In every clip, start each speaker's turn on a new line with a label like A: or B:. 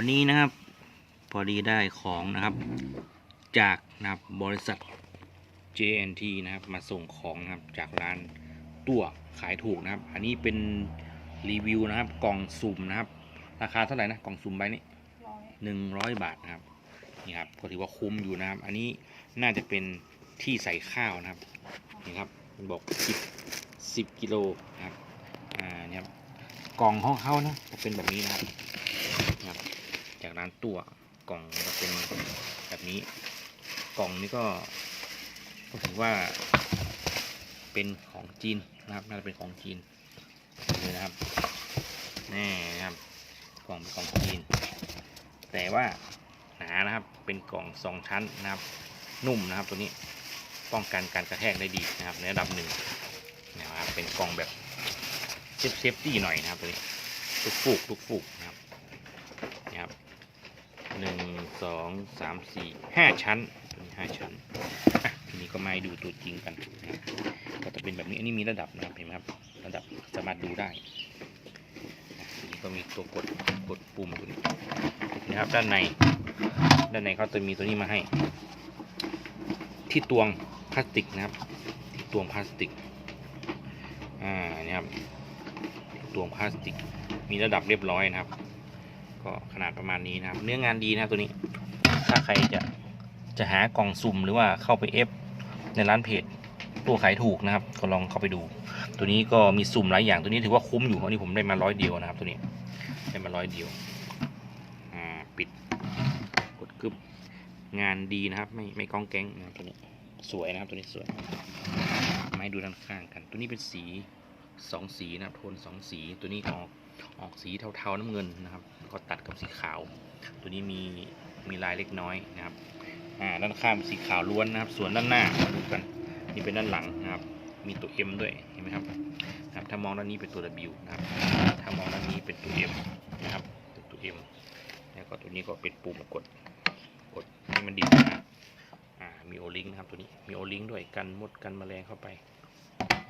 A: วันนี้นะครับ พอดีได้ของนะครับ จากนะครับบริษัท JNT นะครับ มาส่งของนะครับจากร้านตัวขายถูกนะครับ อันนี้เป็นรีวิวนะครับ กล่องสุ่มนะครับ ราคาเท่าไหร่นะกล่องสุ่มใบนี้หนึ่งร้อยบาทนะครับนี่ครับก็ถือว่าคุ้มอยู่นะครับ อันนี้น่าจะเป็นที่ใส่ข้าวนะครับนี่ครับบอกสิบสิบกิโลนะครับอ่าเนี่ยครับกล่องของเขานะจะเป็นแบบนี้นะครับ ร้านตัวกล่องจะเป็นแบบนี้ กล่องนี้ก็ถือว่าเป็นของจีนนะครับน่าจะเป็นของจีนเลยนะครับแน่นะครับกล่องเป็นของจีน แต่ว่าหนานะครับเป็นกล่องสองชั้นนะครับ นุ่มนะครับตัวนี้ป้องกันการกระแทกได้ดีนะครับ ในระดับหนึ่งนะครับเป็นกล่องแบบเซฟเซฟตี้หน่อยนะครับตัวนี้ทุกฟูกทุกฟูกนะครับ หนึ่งสองสามสี่ห้าชั้นตัวนี้ห้าชั้นอะทีนี้ก็มาดูตัวจริงกันนะครับก็จะเป็นแบบนี้อันนี้มีระดับนะครับเห็นไหมครับ ระดับสามารถดูได้ทีนี้ก็มีตัวกดกดปุ่มตัวนี้นะครับด้านในด้านในเขาจะมีตัวนี้มาให้ ที่ตวงพลาสติกนะครับ ที่ตวงพลาสติกอ่านี่ครับตวงพลาสติกมีระดับเรียบร้อยนะครับ ก็ขนาดประมาณนี้นะครับ เนื้องานดีนะครับตัวนี้ ถ้าใครจะจะหากล่องสุ่มหรือว่าเข้าไปเอฟในร้านเพจตัวขายถูกนะครับ ก็ลองเข้าไปดู ตัวนี้ก็มีสุ่มหลายอย่างตัวนี้ถือว่าคุ้มอยู่เพราะนี่ผมได้มาร้อยเดียวนะครับ ตัวนี้ได้มาร้อยเดียวปิดกดกึบงานดีนะครับ ไม่ไม่ก้องแก๊งนะครับตัวนี้สวยนะครับตัวนี้สวยมาให้ดูด้านข้างกัน ตัวนี้เป็นสีสองสีนะครับโทนสองสีตัวนี้ออก ออกสีเทาๆน้ำเงินนะครับแล้วก็ตัดกับสีขาว ตัวนี้มีมีลายเล็กน้อยนะครับอ่าด้านข้างเป็นสีขาวล้วนนะครับ ส่วนด้านหน้ามาดูกันนี่เป็นด้านหลังนะครับ มีตัว M ด้วยเห็นไหมครับครับถ้ามองด้านนี้เป็นตัว W นะครับ ถ้ามองด้านนี้เป็นตัว M นะครับเป็นตัว M แล้วก็ตัวนี้ก็เป็นปุ่มกดกดให้มันดีดนะครับอ่ามีโอลิงนะครับตัวนี้มีโอลิงด้วยกันมดกันแมลงเข้าไป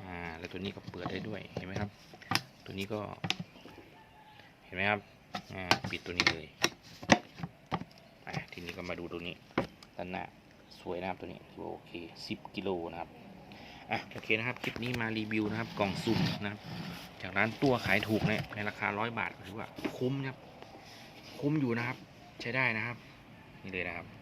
A: อ่าแล้วตัวนี้ก็เปิดได้ด้วยเห็นไหมครับ ตัวนี้ก็ ห็นไหมครับปิดตัวนี้เลยทีนี้ก็มาดูตัวนี้ด้านหน้าสวยนะครับตัวนี้ถือว่าโอเค 10 กิโลนะครับอะโอเคนะครับคลิปนี้มารีวิวนะครับกล่องสุ่มนะครับจากร้านตัวขายถูกเนี่ยในราคาร้อยบาทถือว่าคุ้มนะครับคุ้มอยู่นะครับ ใช้ได้นะครับ นี่เลยนะครับ